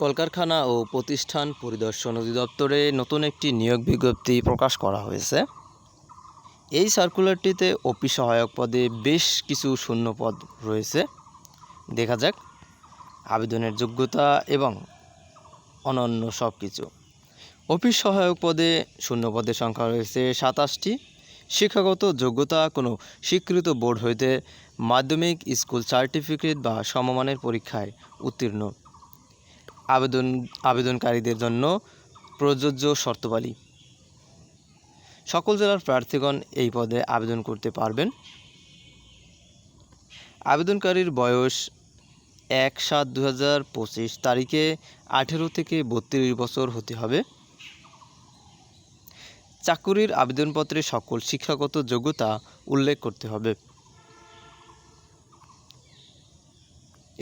কলকারখানা ও প্রতিষ্ঠান পরিদর্শন অধিদপ্তরে নতুন একটি নিয়োগ বিজ্ঞপ্তি প্রকাশ করা হয়েছে। এই সার্কুলারটিতে অফিস সহায়ক পদে বেশ কিছু শূন্য পদ রয়েছে। দেখা যাক, আবেদনের যোগ্যতা এবং অনন্য সব কিছু অফিস সহায়ক পদে শূন্য পদের সংখ্যা রয়েছে সাতাশটি। শিক্ষাগত যোগ্যতা কোনো স্বীকৃত বোর্ড হইতে মাধ্যমিক স্কুল সার্টিফিকেট বা সমমানের পরীক্ষায় উত্তীর্ণ আবেদন, আবেদনকারীদের জন্য প্রযোজ্য শর্তাবলী সকল জেলার প্রার্থীগণ এই পদে আবেদন করতে পারবেন। আবেদনকারীর বয়স এক সাত দু হাজার পঁচিশ তারিখে আঠেরো থেকে বত্রিশ বছর হতে হবে। চাকুরির আবেদনপত্রে সকল শিক্ষাগত যোগ্যতা উল্লেখ করতে হবে।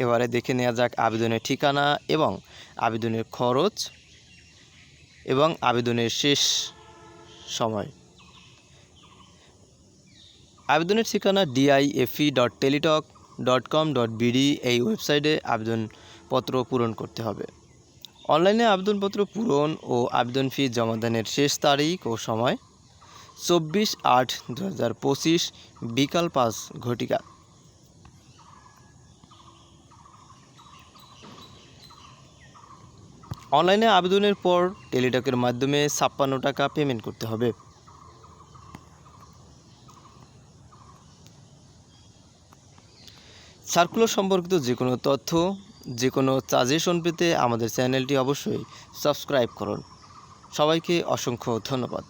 এবারে দেখে নেওয়া যাক আবেদনের ঠিকানা এবং আবেদনের খরচ এবং আবেদনের শেষ সময়। আবেদনের ঠিকানা DIFE dot Teletalk dot com dot BD এই ওয়েবসাইটে আবেদনপত্র পূরণ করতে হবে। অনলাইনে আবেদনপত্র পূরণ ও আবেদন ফি জমাদানের শেষ তারিখ ও সময় চব্বিশ আট দু বিকাল পাঁচ ঘটিকা। অনলাইনে আবেদনের পর টেলিটকের মাধ্যমে ছাপ্পান্ন টাকা পেমেন্ট করতে হবে। সার্কুলার সম্পর্কিত যে কোনো তথ্য, যে কোনো সাজেশন পেতে আমাদের চ্যানেলটি অবশ্যই সাবস্ক্রাইব করুন। সবাইকে অসংখ্য ধন্যবাদ।